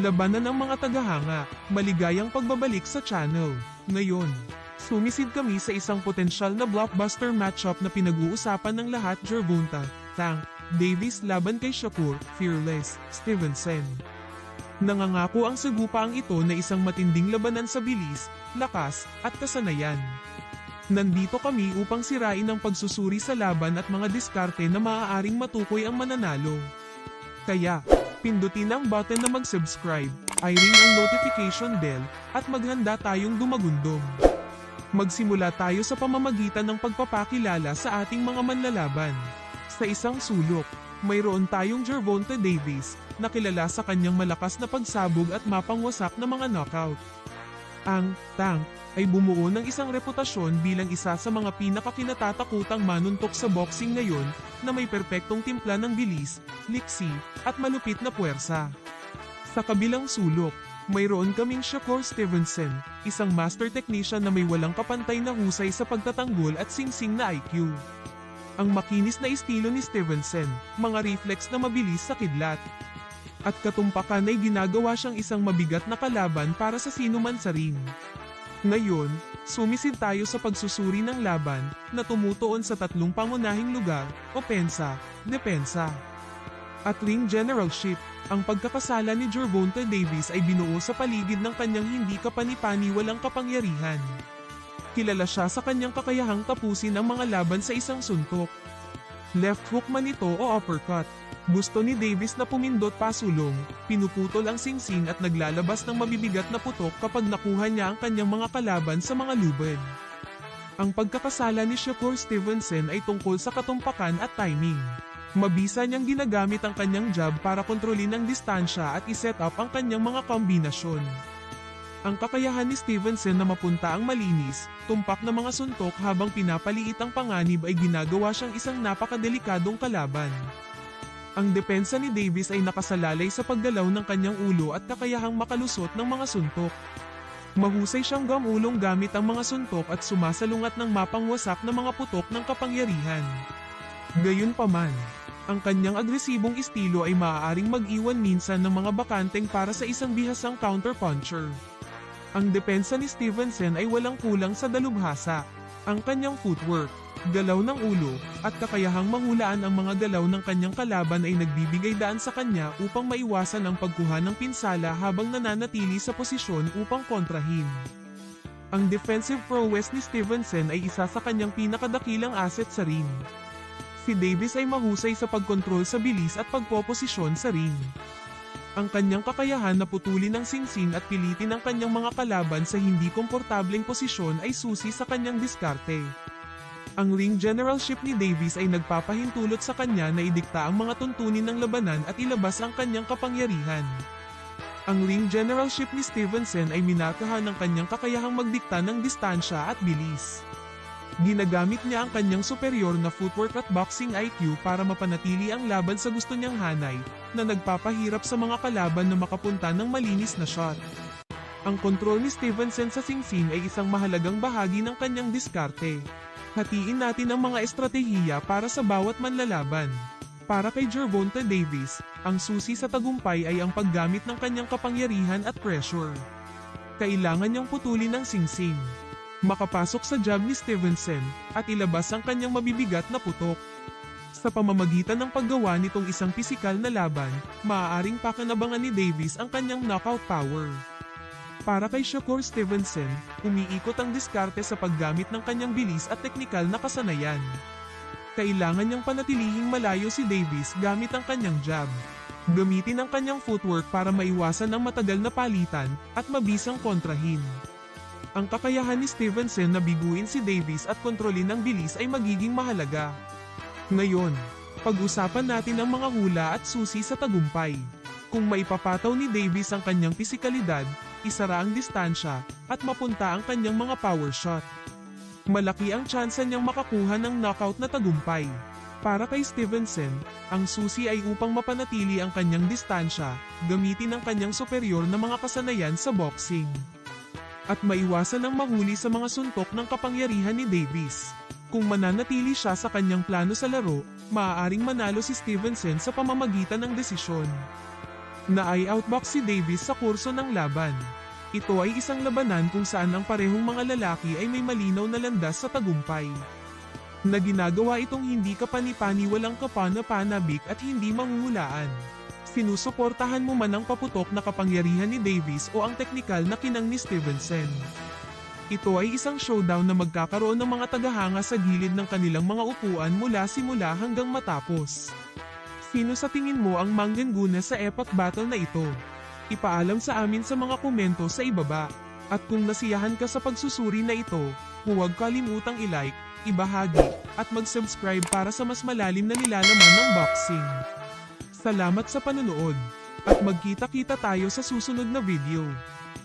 Labanan ng mga tagahanga, maligayang pagbabalik sa channel. Ngayon, sumisid kami sa isang potensyal na blockbuster matchup na pinag-uusapan ng lahat Gervonta, Tank, Davis laban kay Shakur, Fearless, Stevenson. Nangangako ang sagupaang ito na isang matinding labanan sa bilis, lakas, at kasanayan. Nandito kami upang sirain ang pagsusuri sa laban at mga diskarte na maaaring matukoy ang mananalo. Kaya, pindutin ang button na mag-subscribe, i-ring ang notification bell, at maghanda tayong dumagundong. Magsimula tayo sa pamamagitan ng pagpapakilala sa ating mga manlalaban. Sa isang sulok, mayroon tayong Gervonta Davis, na kilala sa kanyang malakas na pagsabog at mapangwasak na mga knockout. Ang Tank ay bumuo ng isang reputasyon bilang isa sa mga pinakakinatatakutang manuntok sa boxing ngayon na may perpektong timpla ng bilis, liksi, at malupit na puwersa. Sa kabilang sulok, mayroon kaming Shakur Stevenson, isang master technician na may walang kapantay na husay sa pagtatanggol at singsing na IQ. Ang makinis na estilo ni Stevenson, mga reflex na mabilis sa kidlat. At katumpakan ay ginagawa siyang isang mabigat na kalaban para sa sinuman sa ring. Ngayon, sumisid tayo sa pagsusuri ng laban na tumutuon sa tatlong pangunahing lugar, opensa, depensa. At ring generalship, ang pagkakasala ni Gervonta Davis ay binuo sa paligid ng kanyang hindi kapani-pani walang kapangyarihan. Kilala siya sa kanyang kakayahang tapusin ang mga laban sa isang suntok. Left hook man ito o uppercut. Gusto ni Davis na pumindot pasulong, pinuputol ang singsing at naglalabas ng mabibigat na putok kapag nakuha niya ang kanyang mga kalaban sa mga lubid. Ang pagkakasala ni Shakur Stevenson ay tungkol sa katumpakan at timing. Mabisa niyang ginagamit ang kanyang jab para kontrolin ang distansya at iset up ang kanyang mga kombinasyon. Ang kakayahan ni Stevenson na mapunta ang malinis, tumpak na mga suntok habang pinapaliit ang panganib ay ginagawa siyang isang napakadelikadong kalaban. Ang depensa ni Davis ay nakasalalay sa paggalaw ng kanyang ulo at kakayahang makalusot ng mga suntok. Mahusay siyang gamulong gamit ang mga suntok at sumasalungat ng mapangwasak na mga putok ng kapangyarihan. Gayunpaman, ang kanyang agresibong estilo ay maaaring mag-iwan minsan ng mga bakanteng para sa isang bihasang counterpuncher. Ang depensa ni Stevenson ay walang kulang sa dalubhasa. Ang kanyang footwork, galaw ng ulo, at kakayahang mangulaan ang mga galaw ng kanyang kalaban ay nagbibigay daan sa kanya upang maiwasan ang pagkuha ng pinsala habang nananatili sa posisyon upang kontrahin. Ang defensive prowess ni Stevenson ay isa sa kanyang pinakadakilang asset sa ring. Si Davis ay mahusay sa pagkontrol sa bilis at pagpoposisyon sa ring. Ang kanyang kakayahan na putulin ang singsing at pilitin ang kanyang mga kalaban sa hindi komportableng posisyon ay susi sa kanyang diskarte. Ang ring generalship ni Davis ay nagpapahintulot sa kanya na idikta ang mga tuntunin ng labanan at ilabas ang kanyang kapangyarihan. Ang ring generalship ni Stevenson ay minatahan ng kanyang kakayahang magdikta ng distansya at bilis. Ginagamit niya ang kanyang superior na footwork at boxing IQ para mapanatili ang laban sa gusto niyang hanay, na nagpapahirap sa mga kalaban na makapunta ng malinis na shot. Ang kontrol ni Stevenson sa singsing ay isang mahalagang bahagi ng kanyang diskarte. Hatiin natin ang mga estratehiya para sa bawat manlalaban. Para kay Gervonta Davis, ang susi sa tagumpay ay ang paggamit ng kanyang kapangyarihan at pressure. Kailangan niyang putulin ang singsing makapasok sa jab ni Stevenson, at ilabas ang kanyang mabibigat na putok. Sa pamamagitan ng paggawa nitong isang pisikal na laban, maaaring pakanabangan ni Davis ang kanyang knockout power. Para kay Shakur Stevenson, umiikot ang diskarte sa paggamit ng kanyang bilis at teknikal na kasanayan. Kailangan niyang panatilihing malayo si Davis gamit ang kanyang jab. Gamitin ang kanyang footwork para maiwasan ang matagal na palitan at mabisang kontrahin. Ang kakayahan ni Stevenson na biguin si Davis at kontrolin ang bilis ay magiging mahalaga. Ngayon, pag-usapan natin ang mga hula at susi sa tagumpay. Kung maipapataw ni Davis ang kanyang pisikalidad, isara ang distansya, at mapunta ang kanyang mga power shot. Malaki ang tsansa niyang makakuha ng knockout na tagumpay. Para kay Stevenson, ang susi ay upang mapanatili ang kanyang distansya, gamitin ang kanyang superior na mga kasanayan sa boxing at maiwasan ang mahuli sa mga suntok ng kapangyarihan ni Davis. Kung mananatili siya sa kanyang plano sa laro, maaaring manalo si Stevenson sa pamamagitan ng desisyon. na ay outbox si Davis sa kurso ng laban. Ito ay isang labanan kung saan ang parehong mga lalaki ay may malinaw na landas sa tagumpay. Na ginagawa itong hindi kapani-pani walang kapana-panabik at hindi manghuhulaan. Sinusuportahan mo man ang paputok na kapangyarihan ni Davis o ang teknikal na kinang ni Stevenson. Ito ay isang showdown na magkakaroon ng mga tagahanga sa gilid ng kanilang mga upuan mula simula hanggang matapos. Sino sa tingin mo ang mangganguna sa epic battle na ito? Ipaalam sa amin sa mga komento sa ibaba. At kung nasiyahan ka sa pagsusuri na ito, huwag kalimutang i-like, ibahagi, at mag-subscribe para sa mas malalim na nilalaman ng boxing. Salamat sa panonood, at magkita-kita tayo sa susunod na video.